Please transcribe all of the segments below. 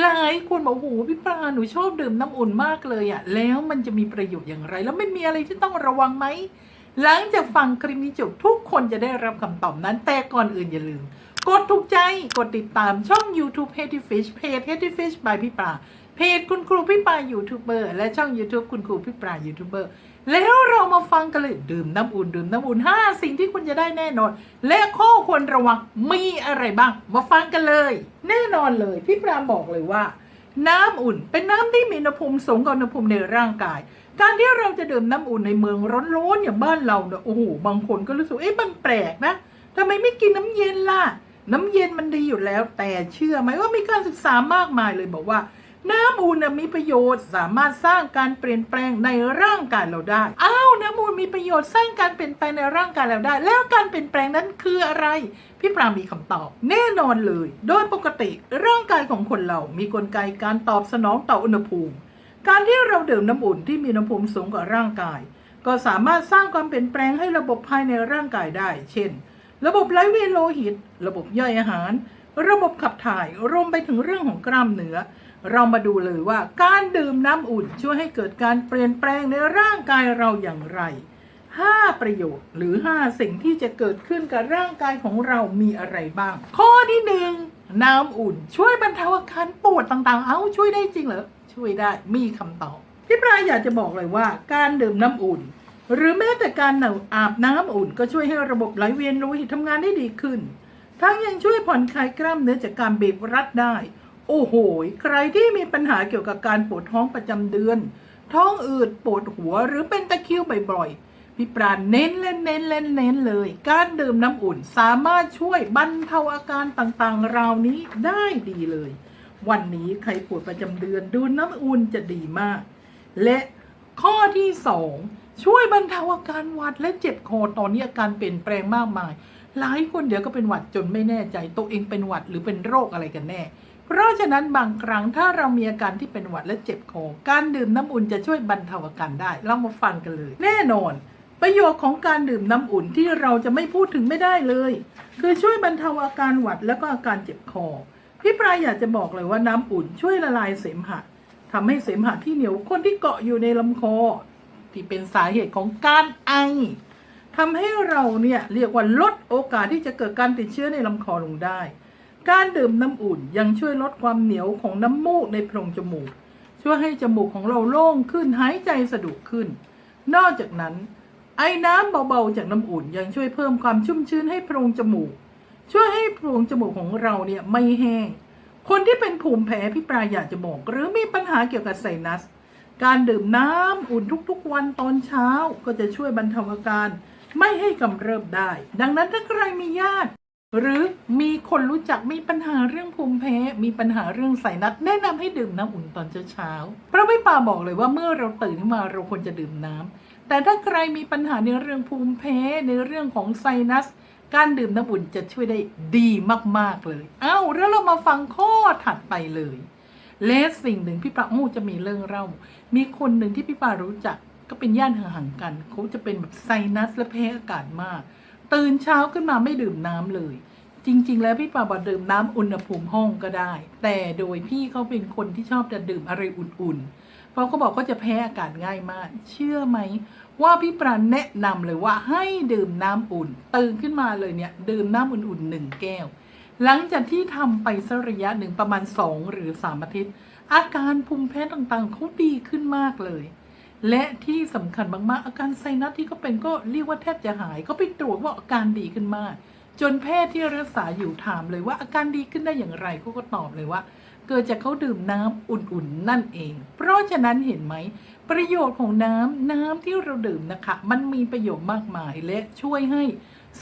หลายคนบอกโอ้โหพี่ปลาหนูชอบดื่มน้ำอุ่นมากเลยอะแล้วมันจะมีประโยชน์อย่างไร แล้วมันมีอะไรที่ต้องระวังไหมหลังจากฟังคลิปนี้จบทุกคนจะได้รับคำตอบนั้น แต่ก่อนอื่นอย่าลืม กดถูกใจกดติดตามช่อง YouTube h e a d y Fish เพจ h e a d y Fish by พี่ปลาเพจคุณครูพี่ปลายูทูบเบอร์และช่อง YouTube คุณครูพี่ปลายูทูบเบอร์ แล้วเรามาฟังกันเลยดื่มน้ำอุ่นดื่มน้ำอุ่น 5 สิ่งที่คุณจะได้แน่นอน และข้อควรระวังมีอะไรบ้าง มาฟังกันเลย แน่นอนเลยพี่ปลาบอกเลยว่า น้ำอุ่นเป็นน้ำที่มีอุณหภูมิสูงกว่าอุณหภูมิในร่างกาย การที่เราจะดื่มน้ำอุ่นในเมืองร้อนๆอย่างบ้านเราเนี่ยโอ้โหบางคนก็รู้สึกเอ๊ะมันแปลกนะทำไมไม่กินน้ำเย็นล่ะ น้ำเย็นมันดีอยู่แล้ว แต่เชื่อไหมว่ามีการศึกษามากมายเลยบอกว่า น้ำอุ่นมีประโยชน์สามารถสร้างการเปลี่ยนแปลงในร่างกายเราได้อ้าวน้ำอุ่นมีประโยชน์สร้างการเปลี่ยนแปลงในร่างกายเราได้ แล้วการเปลี่ยนแปลงนั้นคืออะไร พี่ปรามีคำตอบ แน่นอนเลย โดยปกติร่างกายของคนเรามีกลไกการตอบสนองต่ออุณหภูมิ การที่เราดื่มน้ำอุ่นที่มีอุณหภูมิสูงกว่าร่างกาย ก็สามารถสร้างความเปลี่ยนแปลงให้ระบบภายในร่างกายได้ เช่น ระบบไหลเวียนโลหิต ระบบย่อยอาหาร ระบบขับถ่ายรวมไปถึงเรื่องของกล้ามเนื้อ เรามาดูเลยว่าการดื่มน้ำอุ่นช่วยให้เกิดการเปลี่ยนแปลงในร่างกายเราอย่างไร 5 ประโยชน์หรือ 5 สิ่งที่จะเกิดขึ้นกับร่างกายของเรามีอะไรบ้าง ข้อที่หนึ่งน้ำอุ่นช่วยบรรเทาอาการปวดต่างๆ เอ้าช่วยได้จริงเหรอ ช่วยได้มีคำตอบพี่ปลายอยากจะบอกเลยว่า การดื่มน้ำอุ่น หรือแม้แต่การอาบน้ำอุ่น ก็ช่วยให้ระบบไหลเวียนโลหิตทำงานได้ดีขึ้น ทั้งยังช่วยผ่อนคลายกล้ามเนื้อจากการบีบรัดได้ โอ้โห ใครที่มีปัญหาเกี่ยวกับการปวดท้องประจำเดือน ท้องอืดปวดหัวหรือเป็นตะคริวบ่อยๆ พี่ปราณเน้นเล่นเน้นเล่นเน้นเลย การดื่มน้ำอุ่นสามารถช่วยบรรเทาอาการต่างๆราวนี้ได้ดีเลย วันนี้ใครปวดประจำเดือนดื่มน้ำอุ่นจะดีมาก และข้อที่สองช่วยบรรเทาอาการหวัดและเจ็บคอตอนนี้อาการเปลี่ยนแปลงมากมาย หลายคนเดี๋ยวก็เป็นหวัดจนไม่แน่ใจตัวเองเป็นหวัดหรือเป็นโรคอะไรกันแน่ เพราะฉะนั้นบางครั้งถ้าเรามีอาการที่เป็นหวัดและเจ็บคอการดื่มน้ำอุ่นจะช่วยบรรเทาอาการได้ เรามาฟังกันเลย แน่นอน ประโยชน์ของการดื่มน้ำอุ่นที่เราจะไม่พูดถึงไม่ได้เลย คือช่วยบรรเทาอาการหวัดแล้วก็อาการเจ็บคอพี่ปลายอยากจะบอกเลยว่าน้ำอุ่นช่วยละลายเสมหะทำให้เสมหะที่เหนียวข้นที่เกาะอยู่ในลำคอ ที่เป็นสาเหตุของการไอทำให้เราเนี่ยเรียกว่าลดโอกาสที่จะเกิดการติดเชื้อในลำคอลงได้ การดื่มน้ำอุ่นยังช่วยลดความเหนียวของน้ำมูกในโพรงจมูก ช่วยให้จมูกของเราโล่งขึ้นหายใจสะดวกขึ้น นอกจากนั้น ไอ้น้ำเบาๆจากน้ำอุ่นยังช่วยเพิ่มความชุ่มชื้นให้โพรงจมูก ช่วยให้โพรงจมูกของเราเนี่ยไม่แห้ง คนที่เป็นภูมิแพ้พี่ปลายอยากจะบอกหรือมีปัญหาเกี่ยวกับไซนัส การดื่มน้ำอุ่นทุกๆ วันตอนเช้าก็จะช่วยบรรเทาอาการ ไม่ให้กำเริบได้ ดังนั้นถ้าใครมีญาติ หรือมีคนรู้จักมีปัญหาเรื่องภูมิแพ้ มีปัญหาเรื่องไซนัสแนะนำให้ดื่มน้ำอุ่นตอนเช้าๆเพราะพี่ปาบอกเลยว่าเมื่อเราตื่นขึ้นมาเราควรจะดื่มน้ำแต่ถ้าใครมีปัญหาในเรื่องภูมิแพ้ในเรื่องของไซนัส การดื่มน้ำอุ่นจะช่วยได้ดีมากๆเลยเอ้าแล้วเรามาฟังข้อถัดไปเลย และสิ่งหนึ่งพี่ปาโอ้จะมีเรื่องเล่ามีคนหนึ่งที่พี่ปารู้จักก็เป็นญาติห่างๆกันเขาจะเป็นแบบไซนัสและแพ้อากาศมาก ตื่นเช้าขึ้นมาไม่ดื่มน้ำเลย จริง ๆ แล้วพี่ปาบอกดื่มน้ำอุณหภูมิห้องก็ได้ แต่โดยพี่เขาเป็นคนที่ชอบจะดื่มอะไรอุ่นๆ เพราะเขาบอกเขาจะแพ้อากาศง่ายมาก เชื่อไหม ว่าพี่ปราแนะนำเลยว่าให้ดื่มน้ำอุ่น ตื่นขึ้นมาเลยเนี่ย ดื่มน้ำอุ่นๆหนึ่งแก้ว หลังจากที่ทำไปสักระยะหนึ่งประมาณ 2 หรือ3อาทิตย์ อาการภูมิแพ้ต่างๆเขาดีขึ้นมากเลย และที่สำคัญมากๆ อาการไซนัสที่เขาเป็นก็เรียกว่าแทบจะหาย ก็ไปตรวจว่าอาการดีขึ้นมาก จนแพทย์ที่รักษาอยู่ถามเลยว่าอาการดีขึ้นได้อย่างไรเขาก็ตอบเลยว่า เกิดจากเขาดื่มน้ำอุ่นๆนั่นเอง เพราะฉะนั้นเห็นไหม ประโยชน์ของน้ำน้ำที่เราดื่มนะคะ มันมีประโยชน์มากมายและช่วยให้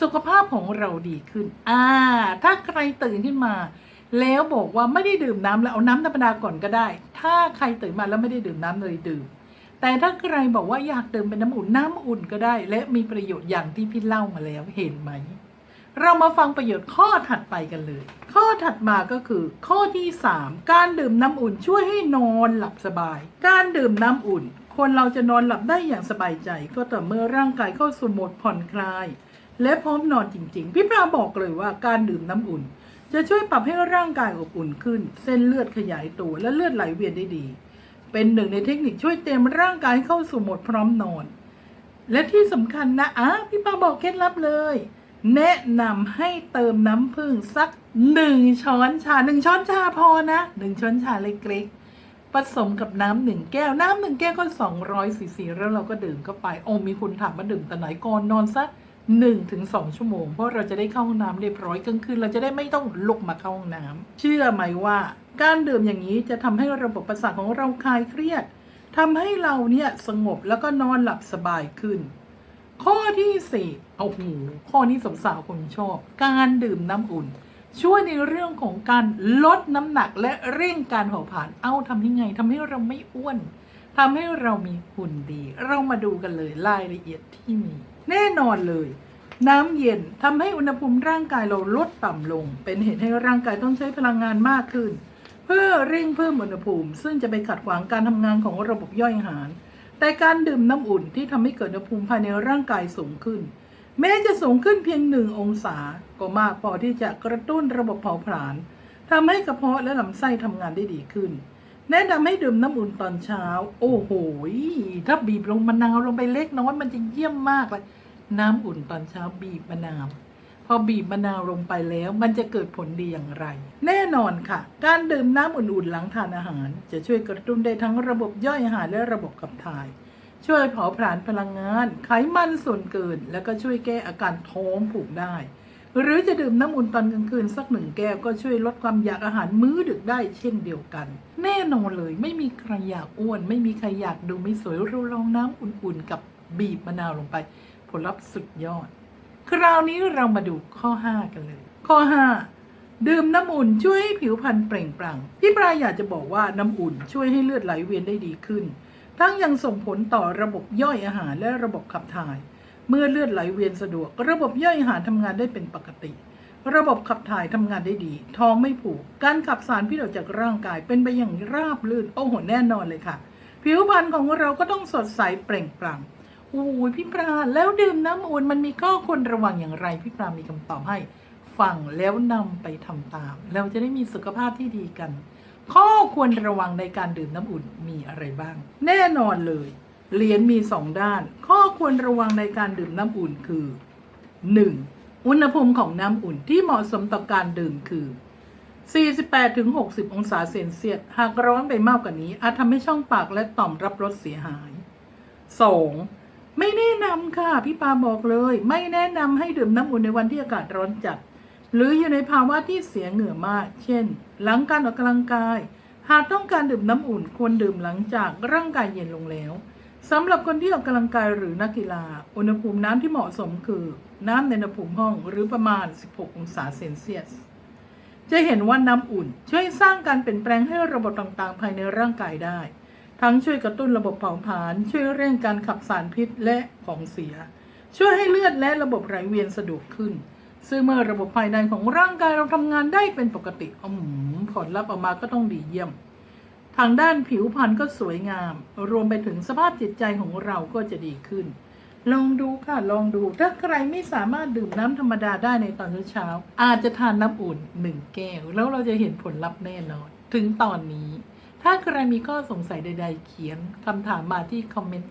สุขภาพของเราดีขึ้น อ่า ถ้าใครตื่นขึ้นมา แล้วบอกว่าไม่ได้ดื่มน้ำแล้วเอาน้ำธรรมดาก่อนก็ได้ ถ้าใครตื่นมาแล้วไม่ได้ดื่มน้ำเลยดื่ม แต่ถ้าใครบอกว่าอยากดื่มเป็นน้ำอุ่นน้ำอุ่นก็ได้ และมีประโยชน์อย่างที่พี่เล่ามาแล้วเห็นไหม เรามาฟังประโยชน์ข้อถัดไปกันเลย ข้อถัดมาก็คือ ข้อที่ 3 การดื่มน้ำอุ่นช่วยให้นอนหลับสบาย การดื่มน้ำอุ่น คนเราจะนอนหลับได้อย่างสบายใจ ก็ต่อเมื่อร่างกายเข้าสู่โหมดผ่อนคลาย และพร้อมนอนจริง ๆ พี่ปลาบอกเลยว่าการดื่มน้ำอุ่น จะช่วยปรับให้ร่างกายอบอุ่นขึ้น เส้นเลือดขยายตัวและเลือดไหลเวียนได้ดี เป็นหนึ่งในเทคนิคช่วยเตรียมร่างกายเข้าสู่โหมดพร้อมนอน และที่สำคัญนะอะพี่ปาบอกเคล็ดลับเลย แนะนำให้เติมน้ำผึ้งสักหนึ่งช้อนชาหนึ่งช้อนชาพอนะหนึ่งช้อนชาเล็กๆผสมกับน้ำหนึ่งแก้ว น้ำหนึ่งแก้วก็สองร้อยซีซีแล้วเราก็ดื่มเข้าไป โอ้มีคุณถามมาดื่มแต่ไหนก่อนนอนสัก หนึ่งถึงสองชั่วโมง เพราะเราจะได้เข้าห้องน้ำเรียบร้อยกลางคืนเราจะได้ไม่ต้องลุกมาเข้าห้องน้ำเชื่อไหมว่า การดื่มอย่างนี้จะทำให้ระบบประสาทของเราคลายเครียดทำให้เราเนี่ยสงบแล้วก็นอนหลับสบายขึ้น ข้อที่สี่โอ้โหข้อนี้สาวๆคนชอบ การดื่มน้ำอุ่น ช่วยในเรื่องของการลดน้ำหนักและเร่งการเผาผลาญเอ้าทำยังไงทำให้เราไม่อ้วนทำให้เรามีหุ่นดี เรามาดูกันเลยรายละเอียดที่มี แน่นอนเลย น้ำเย็นทำให้อุณหภูมิร่างกายเราลดต่ำลง เป็นเหตุให้ร่างกายต้องใช้พลังงานมากขึ้น เพื่อเร่งเพิ่มอุณหภูมิ ซึ่งจะไปขัดขวางการทำงานของระบบย่อยอาหาร แต่การดื่มน้ำอุ่นที่ทำให้เกิดอุณหภูมิภายในร่างกายสูงขึ้น แม้จะสูงขึ้นเพียงหนึ่งองศา ก็มากพอที่จะกระตุ้นระบบเผาผลาญทำให้กระเพาะและลำไส้ทำงานได้ดีขึ้น แนะนำให้ดื่มน้ำอุ่นตอนเช้า โอ้โหถ้าบีบลงมะนาวลงไปเล็กน้อยมันจะเยี่ยมมากเลยน้ำอุ่นตอนเช้าบีบมะนาวพอบีบมะนาวลงไปแล้ว มันจะเกิดผลดีอย่างไร แน่นอนค่ะ การดื่มน้ำอุ่นๆหลังทานอาหาร จะช่วยกระตุ้นได้ทั้งระบบย่อยอาหารและระบบขับถ่าย ช่วยเผาผลาญพลังงาน ไขมันส่วนเกิน แล้วก็ช่วยแก้อาการท้องผูกได้ หรือจะดื่มน้ำอุ่นตอนกลางคืนสักหนึ่งแก้วก็ช่วยลดความอยากอาหารมื้อดึกได้เช่นเดียวกัน แน่นอนเลยไม่มีใครอยากอ้วน ไม่มีใครอยากดูไม่สวยเราลองน้ำอุ่นๆ กับบีบมะนาวลงไป ผลลัพธ์สุดยอด คราวนี้เรามาดูข้อ 5 กันเลย ข้อ 5 ดื่มน้ำอุ่นช่วยให้ผิวพรรณเปล่งปลั่งพี่ปลายอยากจะบอกว่าน้ำอุ่นช่วยให้เลือดไหลเวียนได้ดีขึ้น ทั้งยังส่งผลต่อระบบย่อยอาหารและระบบขับถ่าย เมื่อเลือดไหลเวียนสะดวก ระบบย่อยอาหารทำงานได้เป็นปกติ ระบบขับถ่ายทำงานได้ดี ท้องไม่ผูก การขับสารพิษออกจากร่างกายเป็นไปอย่างราบรื่นโอ้โหแน่นอนเลยค่ะ ผิวพรรณของเราก็ต้องสดใสเปล่งปลั่งโอ้ยพี่ปราแล้วดื่มน้ำอุ่นมันมีข้อควรระวังอย่างไร พี่ปรามีคำตอบให้ ฟังแล้วนำไปทำตาม เราจะได้มีสุขภาพที่ดีกัน ข้อควรระวังในการดื่มน้ำอุ่นมีอะไรบ้าง แน่นอนเลย เหรียญมีสองด้าน ข้อควรระวังในการดื่มน้ำอุ่นคือ 1. อุณหภูมิของน้ำอุ่นที่เหมาะสมต่อการดื่มคือ 48-60 องศาเซนเซียส หากร้อนไปมากกว่านี้ อาจทำให้ช่องปากและต่อมรับรสเสียหาย 2. ไม่แนะนำค่ะ พี่ปาบอกเลย ไม่แนะนำให้ดื่มน้ำอุ่นในวันที่อากาศร้อนจัด หรืออยู่ในภาวะที่เสียเหงื่อมาก เช่น หลังการออกกำลังกาย หากต้องการดื่มน้ำอุ่นควรดื่มหลังจากร่างกายเย็นลงแล้ว สำหรับคนที่ออกกำลังกายหรือนักกีฬา อุณหภูมิน้ำที่เหมาะสมคือ น้ำในอุณหภูมิห้องหรือประมาณ 16 องศาเซนเซียส จะเห็นว่าน้ำอุ่น ช่วยสร้างการเปลี่ยนแปลงให้ระบบต่างๆ ภายในร่างกายได้ ทั้งช่วยกระตุ้นระบบเผาผลาญ ช่วยเร่งการขับสารพิษและของเสีย ช่วยให้เลือดและระบบไหลเวียนสะดวกขึ้น ซึ่งเมื่อระบบภายในของร่างกายเราทำงานได้เป็นปกติอืมผลลัพธ์ออกมาก็ต้องดีเยี่ยม ทางด้านผิวพรรณก็สวยงาม รวมไปถึงสภาพจิตใจของเราก็จะดีขึ้น ลองดูค่ะ ลองดู ถ้าใครไม่สามารถดื่มน้ำธรรมดาได้ในตอนเช้า อาจจะทานน้ำอุ่นหนึ่งแก้ว แล้วเราจะเห็นผลลัพธ์แน่นอน ถึงตอนนี้ ถ้าใครมีข้อสงสัยใด ๆ เขียนคำถามมาที่คอมเมนต์